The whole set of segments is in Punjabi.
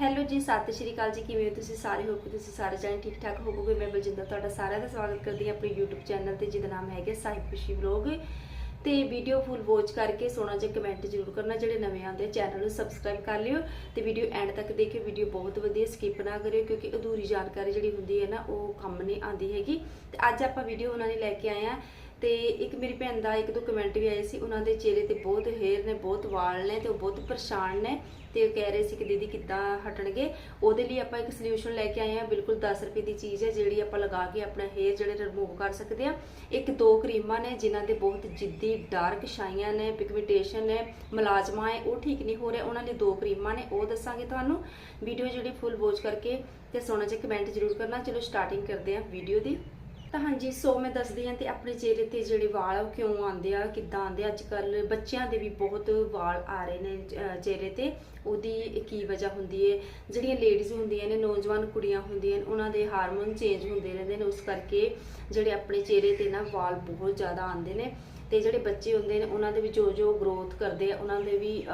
ਹੈਲੋ ਜੀ, ਸਤਿ ਸ਼੍ਰੀ ਅਕਾਲ ਜੀ, ਕਿਵੇਂ ਹੋ ਤੁਸੀਂ ਸਾਰੇ? ਹੋ ਕਿ ਤੁਸੀਂ ਸਾਰੇ ਜਾਣੇ ਠੀਕ ਠਾਕ ਹੋਵੋਗੇ। ਮੈਂ ਬਲਜਿੰਦਰ ਤੁਹਾਡਾ ਸਾਰਿਆਂ ਦਾ ਸਵਾਗਤ ਕਰਦੀ ਹਾਂ ਆਪਣੇ YouTube ਚੈਨਲ ਤੇ, ਜਿਹਦਾ ਨਾਮ ਹੈਗਾ ਸਾਹਿਬ ਖੁਸ਼ੀ ਵਲੌਗ ਤੇ ਵੀਡੀਓ ਫੁੱਲ ਵਾਚ ਕਰਕੇ ਸੋਹਣਾ ਜਿਹਾ ਕਮੈਂਟ ਜ਼ਰੂਰ ਕਰਨਾ, ਜਿਹੜੇ ਨਵੇਂ ਆਉਂਦੇ ਚੈਨਲ ਨੂੰ ਸਬਸਕ੍ਰਾਈਬ ਕਰ ਲਿਓ। ਤੇ ਵੀਡੀਓ ਐਂਡ ਤੱਕ ਦੇਖਿਓ ਵੀਡੀਓ ਬਹੁਤ ਵਧੀਆ ਸਕਿਪ ਨਾ ਕਰਿਓ, ਕਿਉਂਕਿ ਅਧੂਰੀ ਜਾਣਕਾਰੀ ਜਿਹੜੀ ਹੁੰਦੀ ਹੈ ਨਾ, ਉਹ ਕੰਮ ਨਹੀਂ ਆਉਂਦੀ ਹੈਗੀ। ਤੇ ਅੱਜ ਆਪਾਂ ਵੀਡੀਓ ਉਹਨਾਂ ਨੇ ਲੈ ਕੇ ਆਏ ਆ ਤੇ ਇੱਕ ਮੇਰੀ ਭੈਣ ਦਾ ਇੱਕ ਦੋ ਕਮੈਂਟ ਵੀ ਆਏ ਸੀ, ਉਹਨਾਂ ਦੇ ਚਿਹਰੇ ਤੇ ਬਹੁਤ ਹੇਅਰ ਨੇ, ਬਹੁਤ ਵਾਲ ਨੇ ਤੇ ਉਹ ਬਹੁਤ ਪਰੇਸ਼ਾਨ ਨੇ ਤੇ ਉਹ ਕਹਿ ਰਹੇ ਸੀ ਕਿ ਦੀਦੀ ਕਿੱਦਾਂ ਹਟਣਗੇ। ਉਹਦੇ ਲਈ ਆਪਾਂ ਇੱਕ ਸੋਲੂਸ਼ਨ ਲੈ ਕੇ ਆਏ ਆ ਬਿਲਕੁਲ 10 ਰੁਪਏ ਦੀ ਚੀਜ਼ ਹੈ ਜਿਹੜੀ ਆਪਾਂ ਲਗਾ ਕੇ ਆਪਣਾ ਹੇਅਰ ਜਿਹੜੇ ਰਿਮੂਵ ਕਰ ਸਕਦੇ ਆ ਇੱਕ ਦੋ ਕਰੀਮਾਂ ਨੇ ਜਿਨ੍ਹਾਂ ਦੇ ਬਹੁਤ ਜਿੱਦੀ ਡਾਰਕ ਛਾਈਆਂ ਨੇ ਪਿਗਮੈਂਟੇਸ਼ਨ ਨੇ, ਮਲਾਜਮਾ ਹੈ, ਉਹ ਠੀਕ ਨਹੀਂ ਹੋ ਰਿਹਾ। ਉਹਨਾਂ ਲਈ ਦੋ ਕਰੀਮਾਂ ਨੇ, ਉਹ ਦੱਸਾਂਗੇ ਤੁਹਾਨੂੰ। ਵੀਡੀਓ ਜਿਹੜੀ ਫੁੱਲ ਵਾਚ ਕਰਕੇ ਤੇ ਸੋਹਣਾ ਜਿਹਾ ਕਮੈਂਟ ਜ਼ਰੂਰ ਕਰਨਾ। ਚਲੋ ਸਟਾਰਟਿੰਗ ਕਰਦੇ ਆ ਵੀਡੀਓ ਦੀ। ਤਾਂ ਹਾਂਜੀ, ਸੋ ਮੈਂ ਦੱਸਦੀ ਹਾਂ ਤੇ ਆਪਣੇ ਚਿਹਰੇ ਤੇ ਜਿਹੜੇ ਵਾਲ ਆ, ਉਹ ਕਿਉਂ ਆਉਂਦੇ ਆ, ਕਿੱਦਾਂ ਆਉਂਦੇ ਆ? ਅੱਜ ਕੱਲ ਬੱਚਿਆਂ ਦੇ ਵੀ ਬਹੁਤ ਵਾਲ ਆ ਰਹੇ ਨੇ ਚਿਹਰੇ ਤੇ। ਉਹਦੀ ਕੀ ਵਜ੍ਹਾ ਹੁੰਦੀ ਹੈ ਜਿਹੜੀਆਂ ਲੇਡੀਜ਼ ਹੁੰਦੀਆਂ ਨੇ, ਨੌਜਵਾਨ ਕੁੜੀਆਂ ਹੁੰਦੀਆਂ ਨੇ, ਉਹਨਾਂ ਦੇ ਹਾਰਮੋਨ ਚੇਂਜ ਹੁੰਦੇ ਰਹਿੰਦੇ ਨੇ। ਉਸ ਕਰਕੇ ਜਿਹੜੇ ਆਪਣੇ ਚਿਹਰੇ ਤੇ ਨਾ ਵਾਲ ਬਹੁਤ ਜ਼ਿਆਦਾ ਆਉਂਦੇ ਨੇ। ਤੇ ਜਿਹੜੇ ਬੱਚੇ ਹੁੰਦੇ ਨੇ, ਉਹਨਾਂ ਦੇ ਵੀ ਜੋ ਜੋ ਗਰੋਥ ਕਰਦੇ ਆ, ਉਹਨਾਂ ਦੇ ਵੀ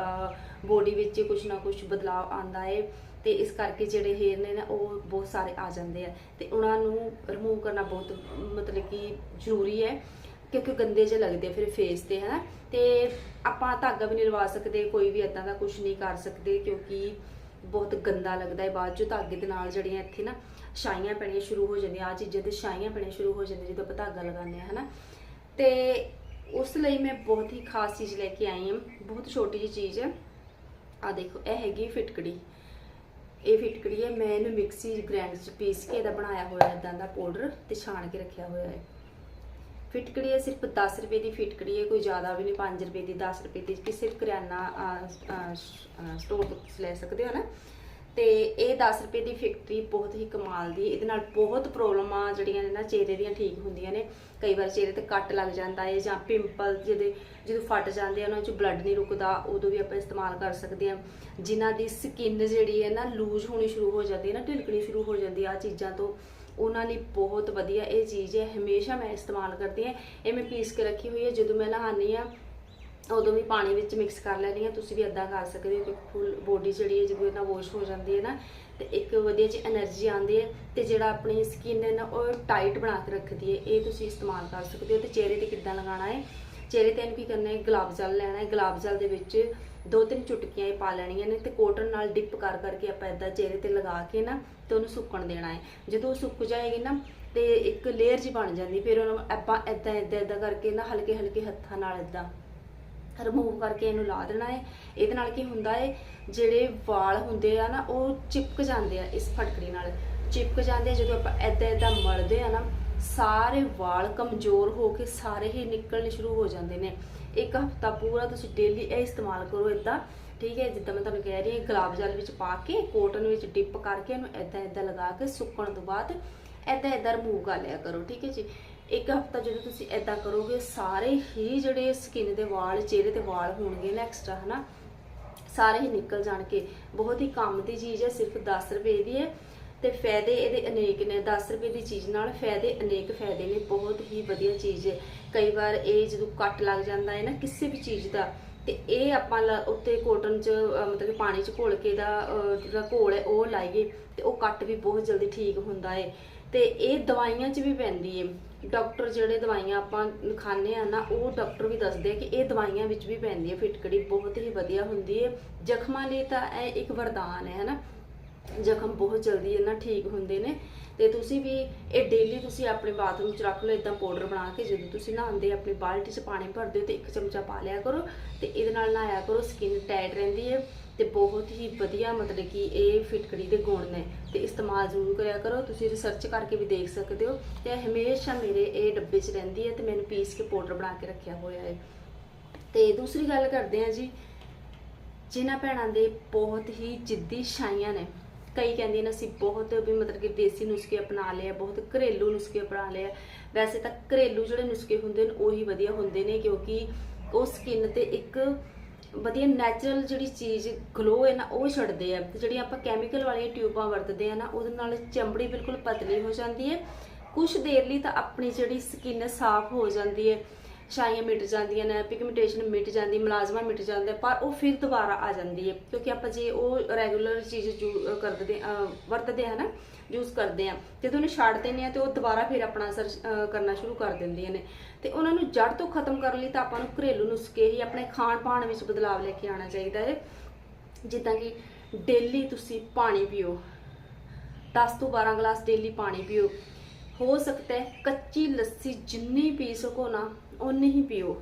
ਬੋਡੀ ਵਿੱਚ ਕੁਝ ਨਾ ਕੁਝ ਬਦਲਾਅ ਆਉਂਦਾ ਹੈ ਤੇ ਇਸ ਕਰਕੇ ਜਿਹੜੇ ਹੇਅਰ ਨੇ ਨਾ, ਉਹ ਬਹੁਤ ਸਾਰੇ ਆ ਜਾਂਦੇ ਆ। ਤੇ ਉਹਨਾਂ ਨੂੰ ਰਿਮੂਵ ਕਰਨਾ ਬਹੁਤ, ਮਤਲਬ ਕਿ ਜ਼ਰੂਰੀ ਹੈ, ਕਿਉਂਕਿ ਗੰਦੇ ਜਿਹੇ ਲੱਗਦੇ ਫਿਰ ਫੇਸ ਤੇ, ਹਨਾ। ਤੇ ਆਪਾਂ ਧਾਗਾ ਵੀ ਨਹੀਂ ਲਵਾ ਸਕਦੇ, ਕੋਈ ਵੀ ਇਦਾਂ ਦਾ ਕੁਝ ਨਹੀਂ ਕਰ ਸਕਦੇ, ਕਿਉਂਕਿ ਬਹੁਤ ਗੰਦਾ ਲੱਗਦਾ ਹੈ। ਬਾਅਦ ਚੋਂ ਧਾਗੇ ਦੇ ਨਾਲ ਜਿਹੜੀਆਂ ਇੱਥੇ ਨਾ ਛਾਈਆਂ ਪੈਣੀਆਂ ਸ਼ੁਰੂ ਹੋ ਜਾਂਦੀਆਂ ਆ ਚੀਜ਼ਾਂ ਤੇ ਛਾਈਆਂ ਪੈਣੀਆਂ ਸ਼ੁਰੂ ਹੋ ਜਾਂਦੀਆਂ, ਜਦੋਂ ਆਪਾਂ ਧਾਗਾ ਲਗਾਉਂਦੇ ਆ ਹਨਾ। ਤੇ ਉਸ ਲਈ ਮੈਂ ਬਹੁਤ ਹੀ ਖਾਸ ਚੀਜ਼ ਲੈ ਕੇ ਆਈ ਹਾਂ। ਬਹੁਤ ਛੋਟੀ ਜਿਹੀ ਚੀਜ਼ ਹੈ। ਆ ਦੇਖੋ, ਇਹ ਹੈਗੀ ਫਿਟਕੜੀ। ਇਹ ਫਿਟਕੜੀ ਹੈ ਮੈਂ ਇਹਨੂੰ ਮਿਕਸੀ ਗ੍ਰਾਈਂਡ ਚ ਪੀਸ ਕੇ ਇਹਦਾ ਬਣਾਇਆ ਹੋਇਆ ਇਦਾਂ ਦਾ ਪਾਊਡਰ ਤੇ ਛਾਣ ਕੇ ਰੱਖਿਆ ਹੋਇਆ ਹੈ। ਫਿਟਕੜੀ ਹੈ ਸਿਰਫ 10 ਰੁਪਏ ਦੀ ਫਿਟਕੜੀ ਹੈ ਕੋਈ ਜ਼ਿਆਦਾ ਵੀ ਨਹੀਂ 5 ਰੁਪਏ ਦੀ 10 ਰੁਪਏ ਦੀ ਕਿਸੇ ਵੀ ਕਰਿਆਨਾ ਸਟੋਰ ਤੋਂ ਲੈ ਸਕਦੇ ਹੋ ਨਾ। ਤੇ ਇਹ 10 ਰੁਪਏ ਦੀ ਫੈਕਟਰੀ ਬਹੁਤ ਹੀ ਕਮਾਲ ਦੀ, ਇਹਦੇ ਨਾਲ ਬਹੁਤ ਪ੍ਰੋਬਲਮਾਂ ਜਿਹੜੀਆਂ ਨੇ ਨਾ ਚਿਹਰੇ ਦੀਆਂ ਠੀਕ ਹੁੰਦੀਆਂ ਨੇ। ਕਈ ਵਾਰ ਚਿਹਰੇ ਤੇ ਕੱਟ ਲੱਗ ਜਾਂਦਾ ਹੈ ਜਾਂ ਪਿੰਪਲ ਜਿਹਦੇ, ਜਦੋਂ ਫਟ ਜਾਂਦੇ ਆ, ਉਹਨਾਂ 'ਚ ਬਲੱਡ ਨਹੀਂ ਰੁਕਦਾ, ਉਦੋਂ ਵੀ ਆਪਾਂ ਇਸਤੇਮਾਲ ਕਰ ਸਕਦੇ ਹਾਂ। ਜਿਨ੍ਹਾਂ ਦੀ ਸਕਿਨ ਜਿਹੜੀ ਹੈ ਨਾ ਲੂਜ਼ ਹੋਣੀ ਸ਼ੁਰੂ ਹੋ ਜਾਂਦੀ ਹੈ ਨਾ, ਢਿਲਕਣੀ ਸ਼ੁਰੂ ਹੋ ਜਾਂਦੀ ਆ ਚੀਜ਼ਾਂ ਤੋਂ, ਉਹਨਾਂ ਲਈ ਬਹੁਤ ਵਧੀਆ ਇਹ ਚੀਜ਼ ਹੈ। ਹਮੇਸ਼ਾ ਮੈਂ ਇਸਤੇਮਾਲ ਕਰਦੀ ਹਾਂ। ਇਹ ਮੈਂ ਪੀਸ ਕੇ ਰੱਖੀ ਹੋਈ ਹੈ। ਜਦੋਂ ਮੈਂ ਨਹਾਉਂਦੀ ਆ ਉਦੋਂ ਵੀ ਪਾਣੀ ਵਿੱਚ ਮਿਕਸ ਕਰ ਲੈਣੀ ਹੈ, ਤੁਸੀਂ ਵੀ ਇਦਾਂ ਖਾ ਸਕਦੇ ਹੋ ਫੁੱਲ ਬੋਡੀ ਜਿਹੜੀ ਹੈ, ਜਦੋਂ ਇਹਨਾਂ ਵਾਸ਼ ਹੋ ਜਾਂਦੀ ਹੈ ਨਾ, ਤੇ ਇੱਕ ਵਧੀਆ ਜਿਹੀ એનર્ਜੀ ਆਉਂਦੀ ਹੈ ਤੇ ਜਿਹੜਾ ਆਪਣੀ ਸਕਿਨ ਹੈ ਨਾ, ਉਹ ਟਾਈਟ ਬਣਾ ਕੇ ਰੱਖਦੀ ਹੈ। ਇਹ ਤੁਸੀਂ ਇਸਤੇਮਾਲ ਕਰ ਸਕਦੇ ਹੋ। ਤੇ ਚਿਹਰੇ ਤੇ ਕਿੱਦਾਂ ਲਗਾਉਣਾ ਹੈ? ਚਿਹਰੇ ਤੇ ਇਹਨੂੰ ਕੀ ਕਰਨਾ ਹੈ? ਗੁਲਾਬ ਜਲ ਲੈਣਾ ਹੈ। ਗੁਲਾਬ ਜਲ ਦੇ ਵਿੱਚ ਦੋ ਤਿੰਨ ਚੁਟਕੀਆਂ ਇਹ ਪਾ ਲੈਣੀਆਂ ਨੇ ਤੇ ਕੋਟਨ ਨਾਲ ਡਿਪ ਕਰ ਕਰਕੇ ਆਪਾਂ ਇਦਾਂ ਚਿਹਰੇ ਤੇ ਲਗਾ ਕੇ ਨਾ ਤੇ ਉਹਨੂੰ ਸੁੱਕਣ ਦੇਣਾ ਹੈ। ਜਦੋਂ ਉਹ ਸੁੱਕ ਜਾਏਗੀ ਨਾ ਤੇ ਇੱਕ ਲੇਅਰ ਜੀ ਬਣ ਜਾਂਦੀ ਫਿਰ ਉਹਨੂੰ ਆਪਾਂ ਇਦਾਂ ਇਦਾਂ ਇਦਾਂ ਕਰਕੇ ਨਾ ਹਲਕੇ ਹਲਕੇ ਹੱਥਾਂ ਨਾਲ ਇਦਾਂ ਰਿਮੂਵ ਕਰਕੇ ਇਹਨੂੰ ਲਾ ਦੇਣਾ ਹੈ ਇਹਦੇ ਨਾਲ ਕੀ ਹੁੰਦਾ ਹੈ ਜਿਹੜੇ ਵਾਲ ਹੁੰਦੇ ਆ ਨਾ, ਉਹ ਚਿਪਕ ਜਾਂਦੇ ਆ ਇਸ ਫਟਕੜੀ ਨਾਲ। ਚਿਪਕ ਜਾਂਦੇ ਆ, ਜਦੋਂ ਆਪਾਂ ਐਦਾਂ ਐਦਾਂ ਮਲਦੇ ਆ ਨਾ, ਸਾਰੇ ਵਾਲ ਕਮਜ਼ੋਰ ਹੋ ਕੇ ਸਾਰੇ ਹੀ ਨਿਕਲਣੇ ਸ਼ੁਰੂ ਹੋ ਜਾਂਦੇ ਨੇ। ਇੱਕ ਹਫਤਾ ਪੂਰਾ ਤੁਸੀਂ ਡੇਲੀ ਇਹ ਇਸਤੇਮਾਲ ਕਰੋ ਇਦਾਂ ਠੀਕ ਹੈ? ਜਿੱਦਾਂ ਮੈਂ ਤੁਹਾਨੂੰ ਕਹਿ ਰਹੀ ਹਾਂ, ਗੁਲਾਬ ਜਲ ਵਿੱਚ ਪਾ ਕੇ ਕੋਟਨ ਵਿੱਚ ਡਿਪ ਕਰਕੇ ਇਹਨੂੰ ਐਦਾਂ ਐਦਾਂ ਲਗਾ ਕੇ ਸੁੱਕਣ ਤੋਂ ਬਾਅਦ ਐਦਾਂ ਐਦਾਂ ਰਿਮੂਵ ਕਰ ਲਿਆ ਕਰੋ, ਠੀਕ ਹੈ ਜੀ? ਇੱਕ ਹਫਤਾ ਜਦੋਂ ਤੁਸੀਂ ਐਦਾਂ ਕਰੋਗੇ, ਸਾਰੇ ਹੀ ਜਿਹੜੇ ਸਕਿਨ ਦੇ ਵਾਲ, ਚਿਹਰੇ ਤੇ ਵਾਲ ਹੋਣਗੇ ਨਾ ਐਕਸਟਰਾ ਹਨਾ? ਸਾਰੇ ਹੀ ਨਿਕਲ ਜਾਣਗੇ। ਬਹੁਤ ਹੀ ਕੰਮ ਦੀ ਚੀਜ਼ ਹੈ, ਸਿਰਫ 10 ਰੁਪਏ ਦੀ ਹੈ ਤੇ ਫਾਇਦੇ ਇਹਦੇ ਅਨੇਕ ਨੇ। 10 ਰੁਪਏ ਦੀ ਚੀਜ਼ ਨਾਲ ਫਾਇਦੇ ਅਨੇਕ ਫਾਇਦੇ ਨੇ, ਬਹੁਤ ਹੀ ਵਧੀਆ ਚੀਜ਼ ਹੈ। ਕਈ ਵਾਰ ਇਹ ਜਦੋਂ ਕੱਟ ਲੱਗ ਜਾਂਦਾ ਹੈ ਨਾ ਕਿਸੇ ਵੀ ਚੀਜ਼ ਦਾ, ਤੇ ਇਹ ਆਪਾਂ ਲ- ਉੱਤੇ ਕੋਟਨ ਚ ਮਤਲਬ ਕਿ ਪਾਣੀ ਚ ਘੋਲ ਕੇ ਦਾ ਜਿਹੜਾ ਘੋਲ ਹੈ ਉਹ ਲਾਈਏ ਤੇ ਉਹ ਕੱਟ ਵੀ ਬਹੁਤ ਜਲਦੀ ਠੀਕ ਹੁੰਦਾ ਹੈ। ਤੇ ਇਹ ਦਵਾਈਆਂ 'ਚ ਵੀ ਪੈਂਦੀ ਹੈ ਡਾਕਟਰ ਜਿਹੜੇ ਦਵਾਈਆਂ ਆਪਾਂ ਖਾਂਦੇ ਆ ਨਾ, ਉਹ ਡਾਕਟਰ ਵੀ ਦੱਸਦੇ ਆ ਕਿ ਇਹ ਦਵਾਈਆਂ ਵਿੱਚ ਵੀ ਪੈਂਦੀ ਹੈ ਫਿਟਕੜੀ ਬਹੁਤ ਹੀ ਵਧੀਆ ਹੁੰਦੀ ਹੈ ਜ਼ਖਮਾਂ ਲਈ ਤਾਂ ਇਹ ਇੱਕ ਵਰਦਾਨ ਹੈ ਹਨਾ? ਜ਼ਖਮ ਬਹੁਤ ਜਲਦੀ ਇਹਨਾਂ ਠੀਕ ਹੁੰਦੇ ਨੇ। ਤੇ ਤੁਸੀਂ ਵੀ ਇਹ ਡੇਲੀ ਤੁਸੀਂ ਆਪਣੇ ਬਾਥਰੂਮ 'ਚ ਰੱਖ ਲਓ ਇਦਾਂ ਪਾਊਡਰ ਬਣਾ ਕੇ ਜਦੋਂ ਤੁਸੀਂ ਨਹਾਉਂਦੇ ਆਪਣੀ ਬਾਲਟੀ 'ਚ ਪਾਣੀ ਭਰਦੇ ਹੋ ਤੇ ਇੱਕ ਚਮਚਾ ਪਾ ਲਿਆ ਕਰੋ ਤੇ ਇਹਦੇ ਨਾਲ ਨਹਾਇਆ ਕਰੋ ਸਕਿਨ ਟਾਈਟ ਰਹਿੰਦੀ ਹੈ ਤੇ ਬਹੁਤ ਹੀ ਵਧੀਆ ਮਤਲਬ ਕਿ ਇਹ ਫਿਟਕੜੀ ਦੇ ਗੁਣ ਨੇ। ਤੇ ਇਸਤੇਮਾਲ ਜ਼ਰੂਰ ਕਰਿਆ ਕਰੋ, ਤੁਸੀਂ ਰਿਸਰਚ ਕਰਕੇ ਵੀ ਦੇਖ ਸਕਦੇ ਹੋ। ਤੇ ਹਮੇਸ਼ਾ ਮੇਰੇ ਇਹ ਡੱਬੇ 'ਚ ਰਹਿੰਦੀ ਹੈ ਤੇ ਮੈਨੂੰ ਪੀਸ ਕੇ ਪਾਊਡਰ ਬਣਾ ਕੇ ਰੱਖਿਆ ਹੋਇਆ ਹੈ। ਤੇ ਦੂਸਰੀ ਗੱਲ ਕਰਦੇ ਹਾਂ ਜੀ, ਜਿਨ੍ਹਾਂ ਭੈਣਾਂ ਦੇ ਬਹੁਤ ਹੀ ਜਿੱਦੀ ਛਾਈਆਂ ਨੇ, ਕਈ ਕਹਿੰਦੇ ਨੇ ਅਸੀਂ ਬਹੁਤ ਵੀ ਮਤਲਬ ਕਿ ਦੇਸੀ ਨੁਸਖੇ ਅਪਣਾ ਲਏ ਆ, ਬਹੁਤ ਘਰੇਲੂ ਨੁਸਖੇ ਅਪਣਾ ਲਏ ਆ। ਵੈਸੇ ਤਾਂ ਘਰੇਲੂ ਜਿਹੜੇ ਨੁਸਖੇ ਹੁੰਦੇ ਨੇ, ਉਹੀ ਵਧੀਆ ਹੁੰਦੇ ਨੇ ਕਿਉਂਕਿ ਉਹ ਸਕਿਨ ਤੇ ਇੱਕ ਵਧੀਆ ਨੈਚੁਰਲ ਜਿਹੜੀ ਚੀਜ਼ ਗਲੋ ਹੈ ਨਾ, ਉਹ ਛੱਡਦੇ ਆ। ਤੇ ਜਿਹੜੀਆਂ ਆਪਾਂ ਕੈਮੀਕਲ ਵਾਲੀਆਂ ਟਿਊਬਾਂ ਵਰਤਦੇ ਆ ਨਾ, ਉਹਦੇ ਨਾਲ ਚਮੜੀ ਬਿਲਕੁਲ ਪਤਲੀ ਹੋ ਜਾਂਦੀ ਹੈ। ਕੁਝ ਦੇਰ ਲਈ ਤਾਂ ਆਪਣੀ ਜਿਹੜੀ ਸਕਿਨ ਸਾਫ਼ ਹੋ ਜਾਂਦੀ ਹੈ। ਛਾਈਆਂ ਮਿਟ ਜਾਂਦੀਆਂ ਨੇ ਪਿਗਮੈਂਟੇਸ਼ਨ ਮਿਟ ਜਾਂਦੀ, ਮੁਲਾਜ਼ਮਾ ਮਿਟ ਜਾਂਦਾ ਪਰ ਉਹ ਫਿਰ ਦੁਬਾਰਾ ਆ ਜਾਂਦੀ ਹੈ, ਕਿਉਂਕਿ ਆਪਾਂ ਜੇ ਉਹ ਰੈਗੂਲਰ ਚੀਜ਼ ਯੂ- ਕਰਦੇ ਵਰਤਦੇ ਹਾਂ ਨਾ ਯੂਜ਼ ਕਰਦੇ ਆ, ਜਦੋਂ ਉਹਨੂੰ ਛੱਡ ਦਿੰਦੇ ਆ ਤੇ ਉਹ ਦੁਬਾਰਾ ਫਿਰ ਆਪਣਾ ਅਸਰ ਕਰਨਾ ਸ਼ੁਰੂ ਕਰ ਦਿੰਦੀਆਂ ਨੇ। ਤੇ ਉਹਨਾਂ ਨੂੰ ਜੜ ਤੋਂ ਖਤਮ ਕਰਨ ਲਈ ਤਾਂ ਆਪਾਂ ਨੂੰ ਘਰੇਲੂ ਨੁਸਖੇ ਹੀ ਆਪਣੇ ਖਾਣ ਪਾਣ ਵਿੱਚ ਬਦਲਾਵ ਲੈ ਕੇ ਆਉਣਾ ਚਾਹੀਦਾ ਹੈ। ਜਿੱਦਾਂ ਕਿ ਡੇਲੀ ਤੁਸੀਂ ਪਾਣੀ ਪੀਓ 10 ਤੋਂ 12 ਗਲਾਸ ਡੇਲੀ ਪਾਣੀ ਪੀਓ, ਹੋ ਸਕਦਾ ਹੈ ਕੱਚੀ ਲੱਸੀ ਜਿੰਨੀ ਪੀ ਸਕੋ ਨਾ ਓਨੀ ਹੀ ਪੀਓ।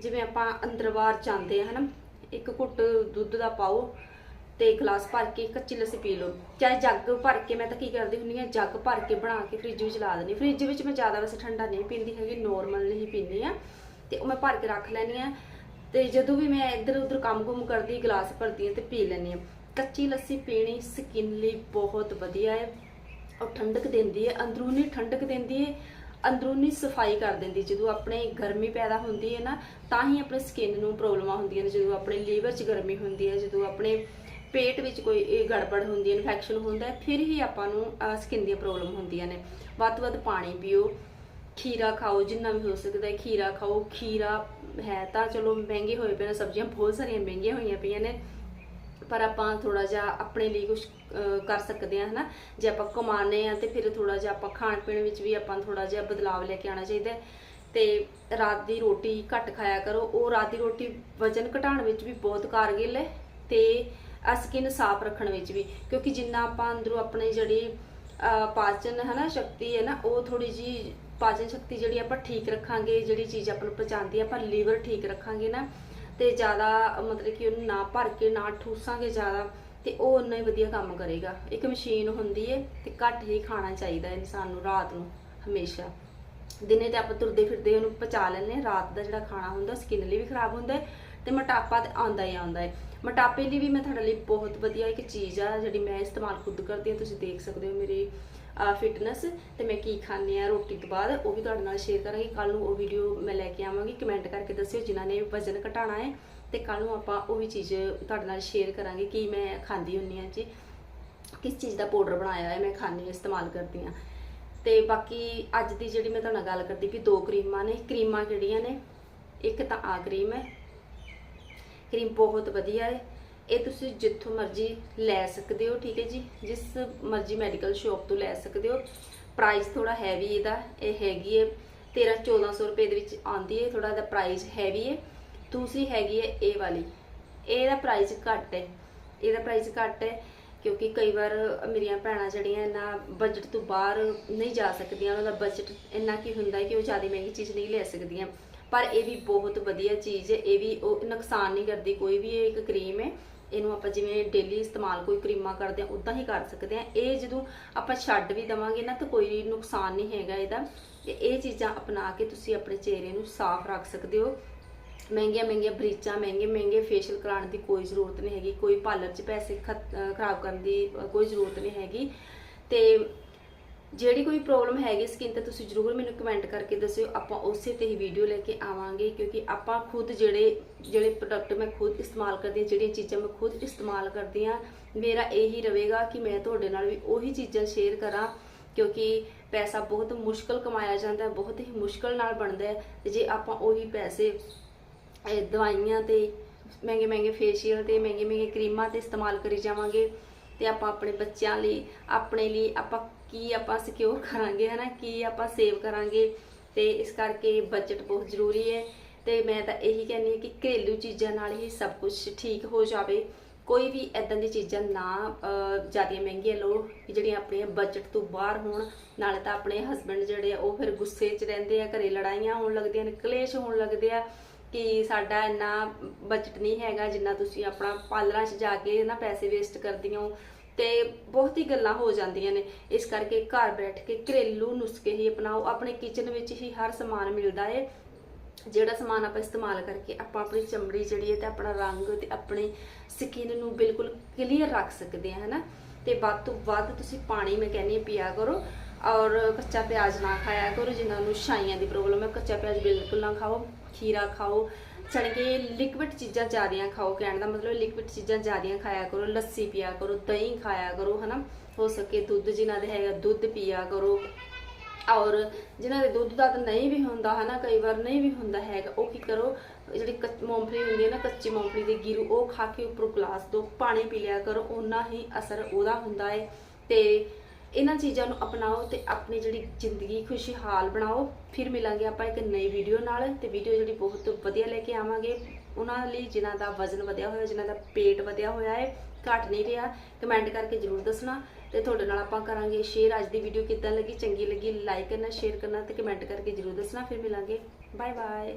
ਜਿਵੇਂ ਆਪਾਂ ਅੰਦਰ ਬਾਹਰ ਜਾਂਦੇ ਆ, ਹਨਾ, ਇੱਕ ਘੁੱਟ ਦੁੱਧ ਦਾ ਪਾਓ ਤੇ ਗਲਾਸ ਭਰ ਕੇ ਕੱਚੀ ਲੱਸੀ ਪੀ ਲਓ। ਚਾਹੇ ਜੱਗ ਭਰ ਕੇ, ਮੈਂ ਤਾਂ ਕੀ ਕਰਦੀ ਹੁੰਦੀ ਆ, ਜੱਗ ਭਰ ਕੇ ਬਣਾ ਕੇ ਫ੍ਰਿਜ ਵਿੱਚ ਲਾ ਦਿੰਦੀ ਫ੍ਰਿਜ ਵਿੱਚ ਮੈਂ ਜ਼ਿਆਦਾ ਵੈਸੇ ਠੰਡਾ ਨਹੀਂ ਪੀਂਦੀ ਹੈਗੀ ਨੋਰਮਲ ਹੀ ਪੀਂਦੀ ਆ ਤੇ ਉਹ ਮੈਂ ਭਰ ਕੇ ਰੱਖ ਲੈਣੀ ਆ ਤੇ ਜਦੋਂ ਵੀ ਮੈਂ ਇੱਧਰ ਉੱਧਰ ਕੰਮ ਕੁਮ ਕਰਦੀ, ਗਲਾਸ ਭਰਦੀ ਆ ਤੇ ਪੀ ਲੈਂਦੀ ਆ ਕੱਚੀ ਲੱਸੀ ਪੀਣੀ ਸਕਿਨ ਲਈ ਬਹੁਤ ਵਧੀਆ ਹੈ। ਉਹ ਠੰਡਕ ਦਿੰਦੀ ਹੈ, ਅੰਦਰੂਨੀ ਠੰਡਕ ਦਿੰਦੀ ਹੈ। ਅੰਦਰੂਨੀ ਸਫ਼ਾਈ ਕਰ ਦਿੰਦੀ, ਜਦੋਂ ਆਪਣੇ ਗਰਮੀ ਪੈਦਾ ਹੁੰਦੀ ਹੈ ਨਾ, ਤਾਂ ਹੀ ਆਪਣੇ ਸਕਿਨ ਨੂੰ ਪ੍ਰੋਬਲਮਾਂ ਹੁੰਦੀਆਂ ਨੇ, ਜਦੋਂ ਆਪਣੇ ਲੀਵਰ 'ਚ ਗਰਮੀ ਹੁੰਦੀ ਹੈ, ਜਦੋਂ ਆਪਣੇ ਪੇਟ ਵਿੱਚ ਕੋਈ ਇਹ ਗੜਬੜ ਹੁੰਦੀ ਹੈ ਇਨਫੈਕਸ਼ਨ ਹੁੰਦਾ ਹੈ, ਫਿਰ ਹੀ ਆਪਾਂ ਨੂੰ ਸਕਿਨ ਦੀਆਂ ਪ੍ਰੋਬਲਮ ਹੁੰਦੀਆਂ ਨੇ। ਵੱਧ ਤੋਂ ਵੱਧ ਪਾਣੀ ਪੀਓ, ਖੀਰਾ ਖਾਓ, ਜਿੰਨਾ ਵੀ ਹੋ ਸਕਦਾ ਹੈ, ਖੀਰਾ ਖਾਓ। ਖੀਰਾ ਹੈ ਤਾਂ ਚਲੋ ਮਹਿੰਗੇ ਹੋਏ ਪਏ ਨੇ, ਸਬਜ਼ੀਆਂ ਬਹੁਤ ਸਾਰੀਆਂ ਮਹਿੰਗੀਆਂ ਹੋਈਆਂ ਪਈਆਂ ਨੇ। ਪਰ ਆਪਾਂ ਥੋੜਾ ਜਿਹਾ ਆਪਣੇ ਲਈ ਕੁਝ ਕਰ ਸਕਦੇ ਆ ਹਨਾ? ਜੇ ਆਪਾਂ ਕਮਾਣੇ ਆ ਤੇ ਫਿਰ ਥੋੜਾ ਜਿਹਾ ਆਪਾਂ ਖਾਣ ਪੀਣ ਵਿੱਚ ਵੀ ਆਪਾਂ ਥੋੜਾ ਜਿਹਾ ਬਦਲਾਵ ਲੈ ਕੇ ਆਉਣਾ ਚਾਹੀਦਾ ਹੈ। ਤੇ ਰਾਤ ਦੀ ਰੋਟੀ ਘੱਟ ਖਾਇਆ ਕਰੋ। ਉਹ ਰਾਤ ਦੀ ਰੋਟੀ ਵਜਨ ਘਟਾਉਣ ਵਿੱਚ ਵੀ ਬਹੁਤ ਕਾਰਗਿਲ ਹੈ ਤੇ ਸਕਿਨ ਸਾਫ਼ ਰੱਖਣ ਵਿੱਚ ਵੀ। ਕਿਉਂਕਿ ਜਿੰਨਾ ਆਪਾਂ ਅੰਦਰੋਂ ਆਪਣੀ ਜਿਹੜੀ ਪਾਚਨ ਹੈ ਨਾ ਸ਼ਕਤੀ ਹੈ ਨਾ, ਉਹ ਥੋੜੀ ਜੀ ਪਾਚਨ ਸ਼ਕਤੀ ਜਿਹੜੀ ਆਪਾਂ ਠੀਕ ਰੱਖਾਂਗੇ, ਜਿਹੜੀ ਚੀਜ਼ ਆਪਾਂ ਨੂੰ ਪਚਾਉਂਦੀ ਹੈ, ਆਪਾਂ ਲੀਵਰ ਠੀਕ ਰੱਖਾਂਗੇ ਨਾ ਤੇ ਜ਼ਿਆਦਾ, ਮਤਲਬ ਕਿ ਉਹਨੂੰ ਨਾ ਭਰ ਕੇ, ਨਾ ਠੂਸਾਂਗੇ ਜ਼ਿਆਦਾ, ਤੇ ਉਹ ਉਨਾ ਹੀ ਵਧੀਆ ਕੰਮ ਕਰੇਗਾ। ਇੱਕ ਮਸ਼ੀਨ ਹੁੰਦੀ ਹੈ ਤੇ ਘੱਟ ਹੀ ਖਾਣਾ ਚਾਹੀਦਾ ਇਨਸਾਨ ਨੂੰ ਰਾਤ ਨੂੰ, ਹਮੇਸ਼ਾ। ਦਿਨੇ ਤੇ ਆਪਾਂ ਤੁਰਦੇ ਫਿਰਦੇ ਉਹਨੂੰ ਪਚਾ ਲੈਂਦੇ ਹਾਂ, ਰਾਤ ਦਾ ਜਿਹੜਾ ਖਾਣਾ ਹੁੰਦਾ, ਸਕਿਨ ਲਈ ਵੀ ਖਰਾਬ ਹੁੰਦਾ ਹੈ ਤੇ ਮੋਟਾਪਾ ਤੇ ਆਉਂਦਾ ਹੀ ਆਉਂਦਾ ਹੈ ਮੋਟਾਪੇ ਲਈ ਵੀ ਮੈਂ ਤੁਹਾਡੇ ਲਈ ਬਹੁਤ ਵਧੀਆ ਇੱਕ ਚੀਜ਼ ਆ, ਜਿਹੜੀ ਮੈਂ ਇਸਤੇਮਾਲ ਖੁਦ ਕਰਦੀ ਹਾਂ, ਤੁਸੀਂ ਦੇਖ ਸਕਦੇ ਹੋ ਮੇਰੀ ਫਿਟਨੈਸ ਤੇ ਮੈਂ ਕੀ ਖਾਂਦੀ ਆ ਰੋਟੀ ਤੋਂ ਬਾਅਦ, ਉਹ ਵੀ ਤੁਹਾਡੇ ਨਾਲ ਸ਼ੇਅਰ ਕਰਾਂਗੀ। ਕੱਲ ਨੂੰ ਉਹ ਵੀਡੀਓ ਮੈਂ ਲੈ ਕੇ ਆਵਾਂਗੀ। ਕਮੈਂਟ ਕਰਕੇ ਦੱਸਿਓ ਜਿਨ੍ਹਾਂ ਨੇ ਵਜ਼ਨ ਘਟਾਉਣਾ ਹੈ ਤੇ ਕੱਲ ਨੂੰ ਆਪਾਂ ਉਹ ਵੀ ਚੀਜ਼ ਤੁਹਾਡੇ ਨਾਲ ਸ਼ੇਅਰ ਕਰਾਂਗੇ ਕਿ ਮੈਂ ਖਾਂਦੀ ਹੁੰਨੀ ਆ ਜੀ। ਕਿਸ ਚੀਜ਼ ਦਾ ਪਾਊਡਰ ਬਣਾਇਆ ਹੈ, ਮੈਂ ਖਾਂਦੀ ਇਸਤੇਮਾਲ ਕਰਦੀ ਹਾਂ। ਤੇ ਬਾਕੀ ਅੱਜ ਦੀ ਜਿਹੜੀ ਮੈਂ ਤੁਹਾਡੇ ਨਾਲ ਗੱਲ ਕਰਦੀ ਵੀ ਦੋ ਕਰੀਮਾਂ ਨੇ। ਕਰੀਮਾਂ ਕਿਹੜੀਆਂ ਨੇ? ਇੱਕ ਤਾਂ ਆ ਕਰੀਮ ਹੈ। ਕਰੀਮ ਬਹੁਤ ਵਧੀਆ ਹੈ। ਇਹ ਤੁਸੀਂ ਜਿੱਥੋਂ ਮਰਜ਼ੀ ਲੈ ਸਕਦੇ ਹੋ, ਠੀਕ ਹੈ ਜੀ। ਜਿਸ ਮਰਜ਼ੀ ਮੈਡੀਕਲ ਸ਼ਾਪ ਤੋਂ ਲੈ ਸਕਦੇ ਹੋ। ਪ੍ਰਾਈਸ ਥੋੜਾ ਹੈਵੀ ਇਹਦਾ, ਇਹ ਹੈਗੀ ਹੈ 13 1400 ਰੁਪਏ ਦੇ ਵਿੱਚ ਆਉਂਦੀ ਹੈ ਥੋੜਾ ਇਹਦਾ ਪ੍ਰਾਈਸ ਹੈਵੀ ਹੈ। ਦੂਸਰੀ ਹੈਗੀ ਹੈ ਇਹ ਵਾਲੀ। ਇਹਦਾ ਪ੍ਰਾਈਸ ਘੱਟ ਹੈ। ਇਹਦਾ ਪ੍ਰਾਈਸ ਘੱਟ ਹੈ ਕਿਉਂਕਿ ਕਈ ਵਾਰ ਮੇਰੀਆਂ ਭੈਣਾਂ ਜਿਹੜੀਆਂ ਇਹਨਾਂ ਬਜਟ ਤੋਂ ਬਾਹਰ ਨਹੀਂ ਜਾ ਸਕਦੀਆਂ, ਉਹਨਾਂ ਦਾ ਬਜਟ ਇੰਨਾ ਕੀ ਹੁੰਦਾ ਕਿ ਉਹ ਜ਼ਿਆਦਾ ਮਹਿੰਗੀ ਚੀਜ਼ ਨਹੀਂ ਲੈ ਸਕਦੀਆਂ। ਪਰ ਇਹ ਵੀ ਬਹੁਤ ਵਧੀਆ ਚੀਜ਼ ਹੈ, ਇਹ ਵੀ ਉਹ ਨੁਕਸਾਨ ਨਹੀਂ ਕਰਦੀ, ਕੋਈ ਵੀ ਇਹ ਇੱਕ ਕਰੀਮ ਹੈ। ਇਹਨੂੰ ਆਪਾਂ ਜਿਵੇਂ ਡੇਲੀ ਇਸਤੇਮਾਲ ਕੋਈ ਕਰੀਮਾਂ ਕਰਦੇ ਆ ਉਦਾਂ ਹੀ ਕਰ ਸਕਦੇ ਆ ਇਹ ਜਦੋਂ ਆਪਾਂ ਛੱਡ ਵੀ ਦਵਾਂਗੇ ਨਾ, ਤਾਂ ਕੋਈ ਨੁਕਸਾਨ ਨਹੀਂ ਹੈਗਾ ਇਹਦਾ। ਤੇ ਇਹ ਚੀਜ਼ਾਂ ਅਪਣਾ ਕੇ ਤੁਸੀਂ ਆਪਣੇ ਚਿਹਰੇ ਨੂੰ ਸਾਫ਼ ਰੱਖ ਸਕਦੇ ਹੋ। ਮਹਿੰਗੀਆਂ ਮਹਿੰਗੀਆਂ ਬਰੀਚਾਂ, ਮਹਿੰਗੇ ਮਹਿੰਗੇ ਫੇਸ਼ੀਅਲ ਕਰਾਉਣ ਦੀ ਕੋਈ ਜ਼ਰੂਰਤ ਨਹੀਂ ਹੈਗੀ। ਕੋਈ ਪਾਰਲਰ 'ਚ ਪੈਸੇ ਖਤ- ਖਰਾਬ ਕਰਨ ਦੀ ਕੋਈ ਜ਼ਰੂਰਤ ਨਹੀਂ ਹੈਗੀ। ਤੇ ਜਿਹੜੀ ਕੋਈ ਪ੍ਰੋਬਲਮ ਹੈਗੀ ਸਕਿਨ ਤੇ ਤੁਸੀਂ ਜਰੂਰ ਮੈਨੂੰ ਕਮੈਂਟ ਕਰਕੇ ਦੱਸਿਓ, ਆਪਾਂ ਉਸੇ ਤੇ ਹੀ ਵੀਡੀਓ ਲੈ ਕੇ ਆਵਾਂਗੇ, ਕਿਉਂਕਿ ਆਪਾਂ ਖੁਦ ਜਿਹੜੇ ਜਿਹੜੇ ਪ੍ਰੋਡਕਟ ਮੈਂ ਖੁਦ ਇਸਤੇਮਾਲ ਕਰਦੀ ਹਾਂ, ਜਿਹੜੀਆਂ ਚੀਜ਼ਾਂ ਮੈਂ ਖੁਦ ਇਸਤੇਮਾਲ ਕਰਦੀ ਹਾਂ, ਮੇਰਾ ਇਹੀ ਰਹੇਗਾ ਕਿ ਮੈਂ ਤੁਹਾਡੇ ਨਾਲ ਵੀ ਉਹੀ ਚੀਜ਼ਾਂ ਸ਼ੇਅਰ ਕਰਾਂ, ਕਿਉਂਕਿ ਪੈਸਾ ਬਹੁਤ ਮੁਸ਼ਕਲ ਕਮਾਇਆ ਜਾਂਦਾ ਹੈ, ਬਹੁਤ ਹੀ ਮੁਸ਼ਕਲ ਨਾਲ ਬਣਦਾ ਹੈ, ਤੇ ਜੇ ਆਪਾਂ ਉਹੀ ਪੈਸੇ ਦਵਾਈਆਂ ਤੇ, ਮਹਿੰਗੇ ਮਹਿੰਗੇ ਫੇਸ਼ੀਅਲ ਤੇ, ਮਹਿੰਗੇ ਮਹਿੰਗੇ ਕਰੀਮਾਂ ਤੇ ਇਸਤੇਮਾਲ ਕਰੀ ਜਾਵਾਂਗੇ, ਤੇ ਆਪਾਂ ਆਪਣੇ ਬੱਚਿਆਂ ਲਈ, ਆਪਣੇ ਲਈ ਆਪਾਂ ਕੀ ਆਪਾਂ ਸਿਕਿਉਰ ਕਰਾਂਗੇ, ਹਨਾ? ਕੀ ਆਪਾਂ ਸੇਵ ਕਰਾਂਗੇ? ਤੇ ਇਸ ਕਰਕੇ ਬਜਟ ਬਹੁਤ ਜ਼ਰੂਰੀ ਹੈ। ਤੇ ਮੈਂ ਤਾਂ ਇਹੀ ਕਹਿੰਦੀ ਹਾਂ ਕਿ ਘਰੇਲੂ ਚੀਜ਼ਾਂ ਨਾਲ ਹੀ ਸਭ ਕੁਝ ਠੀਕ ਹੋ ਜਾਵੇ। ਕੋਈ ਵੀ ਐਦਾਂ ਦੀ ਚੀਜ਼ਾਂ ਨਾ ਜ਼ਿਆਦਾ ਮਹਿੰਗੀਆਂ ਲਓ ਕਿ ਜਿਹੜੀਆਂ ਆਪਣੇ ਬਜਟ ਤੋਂ ਬਾਹਰ ਹੋਣ। ਨਾਲੇ ਤਾਂ ਆਪਣੇ ਹਸਬੰਡ ਜਿਹੜੇ ਆ, ਉਹ ਫਿਰ ਗੁੱਸੇ 'ਚ ਰਹਿੰਦੇ ਆ, ਘਰੇ ਲੜਾਈਆਂ ਹੋਣ ਲੱਗਦੀਆਂ ਨੇ, ਕਲੇਸ਼ ਹੋਣ ਲੱਗਦੇ ਆ ਕਿ ਸਾਡਾ ਇੰਨਾ ਬਜਟ ਨਹੀਂ ਹੈਗਾ, ਜਿੰਨਾ ਤੁਸੀਂ ਆਪਣਾ ਪਾਰਲਰਾਂ 'ਚ ਜਾ ਕੇ ਨਾ ਪੈਸੇ ਵੇਸਟ ਕਰਦੀਆਂ ਹੋ। ਤੇ ਬਹੁਤ ਹੀ ਗੱਲਾਂ ਹੋ ਜਾਂਦੀਆਂ ਨੇ। ਇਸ ਕਰਕੇ ਘਰ ਬੈਠ ਕੇ ਘਰੇਲੂ ਨੁਸਖੇ ਹੀ ਅਪਣਾਓ। ਆਪਣੇ ਕਿਚਨ ਵਿੱਚ ਹੀ ਹਰ ਸਮਾਨ ਮਿਲਦਾ ਹੈ ਜਿਹੜਾ ਸਮਾਨ ਆਪਾਂ ਇਸਤੇਮਾਲ ਕਰਕੇ ਆਪਾਂ ਆਪਣੀ ਚਮੜੀ ਜਿਹੜੀ ਹੈ ਤੇ ਆਪਣਾ ਰੰਗ ਤੇ ਆਪਣੀ ਸਕਿਨ ਨੂੰ ਬਿਲਕੁਲ ਕਲੀਅਰ ਰੱਖ ਸਕਦੇ ਆ ਹਨਾ? ਤੇ ਵੱਧ ਤੋਂ ਵੱਧ ਤੁਸੀਂ ਪਾਣੀ ਮੈਂ ਕਹਿੰਦੀ ਹਾਂ ਪੀਆ ਕਰੋ ਔਰ ਕੱਚਾ ਪਿਆਜ਼ ਨਾ ਖਾਇਆ ਕਰੋ, ਜਿਨ੍ਹਾਂ ਨੂੰ ਛਾਈਆਂ ਦੀ ਪ੍ਰੋਬਲਮ ਹੈ। ਕੱਚਾ ਪਿਆਜ਼ ਬਿਲਕੁਲ ਨਾ ਖਾਓ, ਖੀਰਾ ਖਾਓ। ਜਾਣੀ ਕਿ ਲਿਕਵਿਡ ਚੀਜ਼ਾਂ ਜ਼ਿਆਦੀਆਂ ਖਾਓ, ਕਹਿਣ ਦਾ ਮਤਲਬ ਲਿਕਵਿਡ ਚੀਜ਼ਾਂ ਜ਼ਿਆਦੀਆਂ ਖਾਇਆ ਕਰੋ, ਲੱਸੀ ਪੀਆ ਕਰੋ, ਦਹੀਂ ਖਾਇਆ ਕਰੋ, ਹਨਾ? ਹੋ ਸਕੇ ਦੁੱਧ ਜਿਨ੍ਹਾਂ ਦੇ ਹੈਗਾ, ਦੁੱਧ ਪੀਆ ਕਰੋ। ਔਰ ਜਿਨ੍ਹਾਂ ਦੇ ਦੁੱਧ ਦਾ ਤਾਂ ਨਹੀਂ ਵੀ ਹੁੰਦਾ, ਹਨਾ? ਕਈ ਵਾਰ ਨਹੀਂ ਵੀ ਹੁੰਦਾ ਹੈਗਾ, ਉਹ ਕੀ ਕਰੋ? ਜਿਹੜੀ ਕੱਚ- ਮੂੰਗਫਲੀ ਹੁੰਦੀ ਹੈ ਨਾ, ਕੱਚੀ ਮੂੰਗਫਲੀ ਦੇ ਗਿਰੂ, ਉਹ ਖਾ ਕੇ ਉੱਪਰੋਂ ਗਲਾਸ ਦੋ, ਪਾਣੀ ਪੀ ਲਿਆ ਕਰੋ, ਓਨਾ ਹੀ ਅਸਰ ਉਹਦਾ ਹੁੰਦਾ ਹੈ ਤੇ ਇਹਨਾਂ ਚੀਜ਼ਾਂ ਨੂੰ ਅਪਣਾਓ ਤੇ ਆਪਣੀ ਜਿਹੜੀ ਜ਼ਿੰਦਗੀ ਖੁਸ਼ਹਾਲ ਬਣਾਓ। ਫਿਰ ਮਿਲਾਂਗੇ ਆਪਾਂ ਇੱਕ ਨਈ ਵੀਡੀਓ ਨਾਲ ਤੇ ਵੀਡੀਓ ਜਿਹੜੀ ਬਹੁਤ ਵਧੀਆ ਲੈ ਕੇ ਆਵਾਂਗੇ। ਉਹਨਾਂ ਲਈ ਜਿਨ੍ਹਾਂ ਦਾ ਵਜ਼ਨ ਵਧਿਆ ਹੋਇਆ, ਜਿਨ੍ਹਾਂ ਦਾ ਪੇਟ ਵਧਿਆ ਹੋਇਆ ਹੈ, ਘਟ ਨਹੀਂ ਰਿਹਾ, ਕਮੈਂਟ ਕਰਕੇ ਜਰੂਰ ਦੱਸਣਾ। ਤੇ ਤੁਹਾਡੇ ਨਾਲ ਆਪਾਂ ਕਰਾਂਗੇ ਸ਼ੇਅਰ। ਅੱਜ ਦੀ ਵੀਡੀਓ ਕਿੱਦਾਂ ਲੱਗੀ? ਚੰਗੀ ਲੱਗੀ, ਲਾਈਕ ਕਰਨਾ, ਸ਼ੇਅਰ ਕਰਨਾ ਤੇ ਕਮੈਂਟ ਕਰਕੇ ਜਰੂਰ ਦੱਸਣਾ। ਫਿਰ ਮਿਲਾਂਗੇ। Bye bye